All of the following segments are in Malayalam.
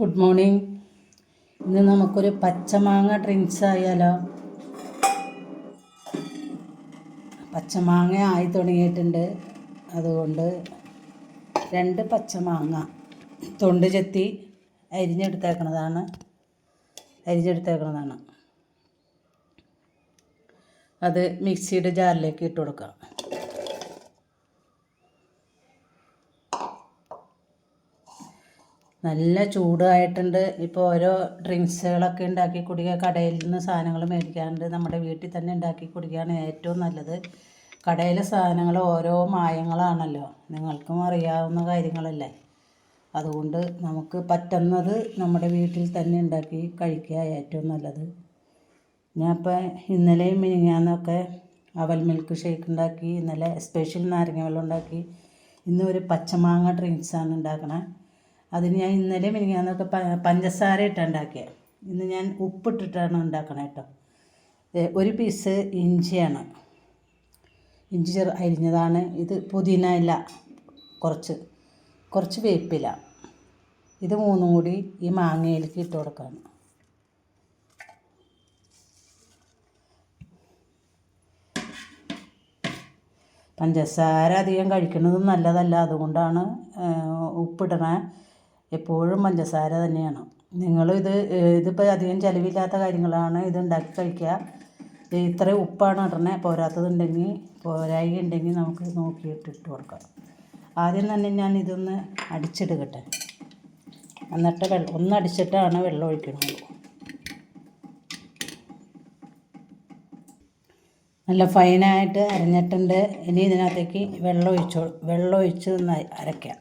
ഗുഡ് മോർണിംഗ് ഇന്ന് നമുക്കൊരു പച്ചമാങ്ങ ഡ്രിങ്ക്സ് ആയാലോ? പച്ചമാങ്ങ ആയി തുടങ്ങിയിട്ടുണ്ട്. അതുകൊണ്ട് രണ്ട് പച്ചമാങ്ങ തൊണ്ട് ചെത്തി അരിഞ്ഞെടുത്തേക്കണതാണ്. അരിഞ്ഞെടുത്തേക്കണതാണ്. അത് മിക്സിയുടെ ജാറിലേക്ക് ഇട്ട് കൊടുക്കാം. നല്ല ചൂടായിട്ടുണ്ട്. ഇപ്പോൾ ഓരോ ഡ്രിങ്ക്സുകളൊക്കെ ഉണ്ടാക്കി കുടിക്കുക. കടയിൽ നിന്ന് സാധനങ്ങൾ മേടിക്കാണ്ട് നമ്മുടെ വീട്ടിൽ തന്നെ ഉണ്ടാക്കി കുടിക്കുകയാണ് ഏറ്റവും നല്ലത്. കടയിലെ സാധനങ്ങൾ ഓരോ മായങ്ങളാണല്ലോ. നിങ്ങൾക്കും അറിയാവുന്ന കാര്യങ്ങളല്ലേ. അതുകൊണ്ട് നമുക്ക് പറ്റുന്നത് നമ്മുടെ വീട്ടിൽ തന്നെ ഉണ്ടാക്കി കഴിക്കുക ഏറ്റവും നല്ലത്. ഞാൻ ഇപ്പോൾ ഇന്നലെയും മിനിങ്ങാന്നൊക്കെ അവൽ മിൽക്ക് ഷേക്ക് ഉണ്ടാക്കി ഇന്നലെ സ്പെഷ്യൽ നാരങ്ങ വെള്ളം ഉണ്ടാക്കി. ഇന്ന് ഒരു പച്ചമാങ്ങ ഡ്രിങ്ക്സാണ് ഉണ്ടാക്കണേ. അതിന് ഞാൻ ഇന്നലെ മിനിങ്ങാന്നൊക്കെ പഞ്ചസാര ഇട്ടാണ് ഉണ്ടാക്കിയത് ഇന്ന് ഞാൻ ഉപ്പിട്ടിട്ടാണ് ഉണ്ടാക്കണത് കേട്ടോ. ഒരു പീസ് ഇഞ്ചിയാണ്. ഇഞ്ചി ചെറു അരിഞ്ഞതാണ്. ഇത് പുതിന ഇല്ല കുറച്ച് കുറച്ച് വേപ്പില. ഇത് മൂന്നും കൂടി ഈ മാങ്ങയിലേക്ക് ഇട്ട് കൊടുക്കണം. പഞ്ചസാര അധികം കഴിക്കുന്നതും നല്ലതല്ല. അതുകൊണ്ടാണ് ഉപ്പിടണ. എപ്പോഴും പഞ്ചസാര തന്നെയാണ്. നിങ്ങളിത് ഇതിപ്പോൾ അധികം ചിലവില്ലാത്ത കാര്യങ്ങളാണ് ഇത് ഉണ്ടാക്കി കഴിക്കുക. ഇത് ഇത്ര ഉപ്പാണ് ഇടണേ പോരാത്തതുണ്ടെങ്കിൽ പോരായി ഉണ്ടെങ്കിൽ നമുക്ക് നോക്കിയിട്ട് ഇട്ട് കൊടുക്കാം. ആദ്യം തന്നെ ഞാൻ ഇതൊന്ന് അടിച്ചെടുക്കട്ടെ എന്നിട്ട് വെള്ളം ഒന്ന് അടിച്ചിട്ടാണ് വെള്ളം ഒഴിക്കുന്നത് നല്ല ഫൈനായിട്ട് അരഞ്ഞിട്ടുണ്ട്. ഇനി ഇതിനകത്തേക്ക് വെള്ളം ഒഴിച്ചോ വെള്ളം ഒഴിച്ച് നന്നായി അരയ്ക്കാം.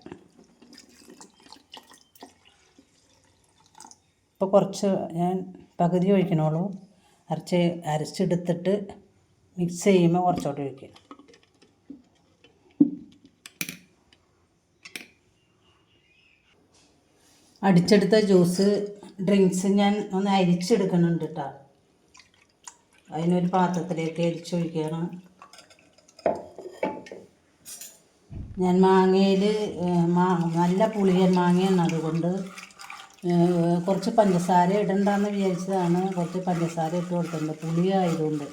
ഇപ്പോൾ കുറച്ച് ഞാൻ പകുതി ഒഴിക്കണുള്ളൂ. അരച്ച് അരച്ചെടുത്തിട്ട് മിക്സ് ചെയ്യുമ്പോൾ കുറച്ചുകൂടി ഒഴിക്കുക അടിച്ചെടുത്ത ജ്യൂസ് ഡ്രിങ്ക്സ് ഞാൻ ഒന്ന് അരിച്ചെടുക്കുന്നുണ്ട് കേട്ടോ അതിനൊരു പാത്രത്തിലേക്ക് അരിച്ചൊഴിക്കുകയാണ് ഞാൻ മാങ്ങയിൽ മാ നല്ല പുളിയൻ മാങ്ങയാണ് അതുകൊണ്ട് കുറച്ച് പഞ്ചസാര ഇടണ്ടെന്ന് വിചാരിച്ചതാണ്. കുറച്ച് പഞ്ചസാര ഇട്ട് കൊടുത്തിട്ടുണ്ട്. പുളി ആയതുകൊണ്ട്.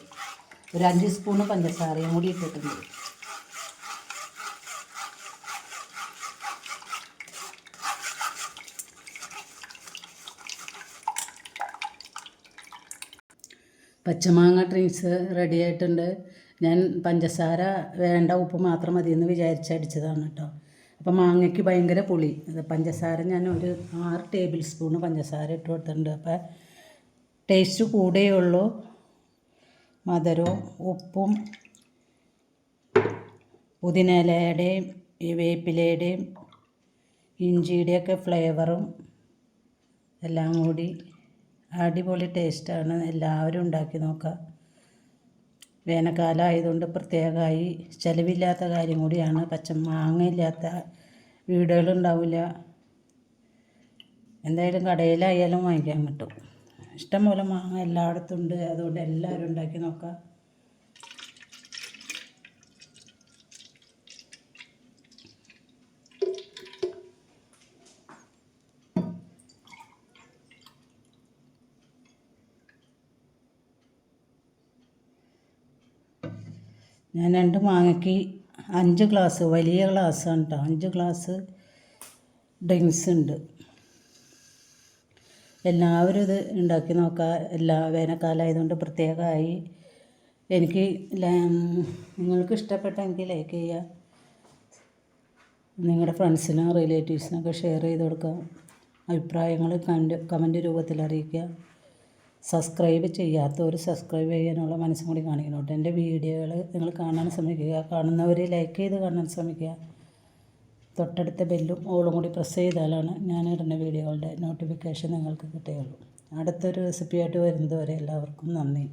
ഒരു അഞ്ച് സ്പൂണ് പഞ്ചസാരയും കൂടി ഇട്ടിട്ടുണ്ട്. പച്ചമാങ്ങ ഡ്രിങ്ക്സ് റെഡി ആയിട്ടുണ്ട്. ഞാൻ പഞ്ചസാര വേണ്ട ഉപ്പ് മാത്രം മതിയെന്ന് വിചാരിച്ചടിച്ചതാണ് വിചാരിച്ച് കേട്ടോ. അപ്പോൾ മാങ്ങയ്ക്ക് ഭയങ്കര പുളി. പഞ്ചസാര ഞാൻ ഒരു ആറ് ടേബിൾ സ്പൂണ് പഞ്ചസാര ഇട്ട് കൊടുത്തിട്ടുണ്ട്. അപ്പോൾ ടേസ്റ്റ് കൂടേ ഉള്ളൂ. മധുരവും ഉപ്പും പുതിനയിലയുടെയും ഈ വേപ്പിലയുടെയും ഇഞ്ചിയുടെയൊക്കെ ഫ്ലേവറും എല്ലാം കൂടി അടിപൊളി ടേസ്റ്റാണ്. എല്ലാവരും ഉണ്ടാക്കി നോക്കുക. വേനൽക്കാലം ആയതുകൊണ്ട് പ്രത്യേകമായി ചിലവില്ലാത്ത കാര്യം കൂടിയാണ്. പച്ച മാങ്ങയില്ലാത്ത വീടുകളുണ്ടാവില്ല. എന്തായാലും കടയിലായാലും വാങ്ങിക്കാൻ കിട്ടും ഇഷ്ടംപോലെ മാങ്ങ എല്ലായിടത്തും ഉണ്ട്. അതുകൊണ്ട് എല്ലാവരും ഉണ്ടാക്കി നോക്കുക ഞാൻ രണ്ട് മാങ്ങയ്ക്ക് അഞ്ച് ഗ്ലാസ് വലിയ ഗ്ലാസ്സാണ് കേട്ടോ അഞ്ച് ഗ്ലാസ് ഡ്രിങ്ക്സ് ഉണ്ട്. എല്ലാവരും ഇത് ഉണ്ടാക്കി നോക്കുക എല്ലാ വേനൽക്കാലമായതുകൊണ്ട് പ്രത്യേകമായി എനിക്ക് നിങ്ങൾക്ക് ഇഷ്ടപ്പെട്ടെങ്കിൽ ലൈക്ക് ചെയ്യുക നിങ്ങളുടെ ഫ്രണ്ട്സിനും റിലേറ്റീവ്സിനൊക്കെ ഷെയർ ചെയ്ത് കൊടുക്കുക. അഭിപ്രായങ്ങൾ കണ്ട് കമന്റ് രൂപത്തിൽ അറിയിക്കുക. സബ്സ്ക്രൈബ് ചെയ്യാത്തവർ സബ്സ്ക്രൈബ് ചെയ്യാനുള്ള മനസ്സും കൂടി കാണിക്കണം എന്റെ വീഡിയോകൾ നിങ്ങൾ കാണാൻ ശ്രമിക്കുക. കാണുന്നവർ ലൈക്ക് ചെയ്ത് കാണാൻ ശ്രമിക്കുക. തൊട്ടടുത്ത ബെല്ലും ഓളും കൂടി പ്രസ് ചെയ്താലാണ് ഞാൻ ഇടുന്ന വീഡിയോകളുടെ നോട്ടിഫിക്കേഷൻ നിങ്ങൾക്ക് കിട്ടുകയുള്ളൂ. അടുത്തൊരു റെസിപ്പിയായിട്ട് വരുന്നതുവരെ എല്ലാവർക്കും നന്ദി.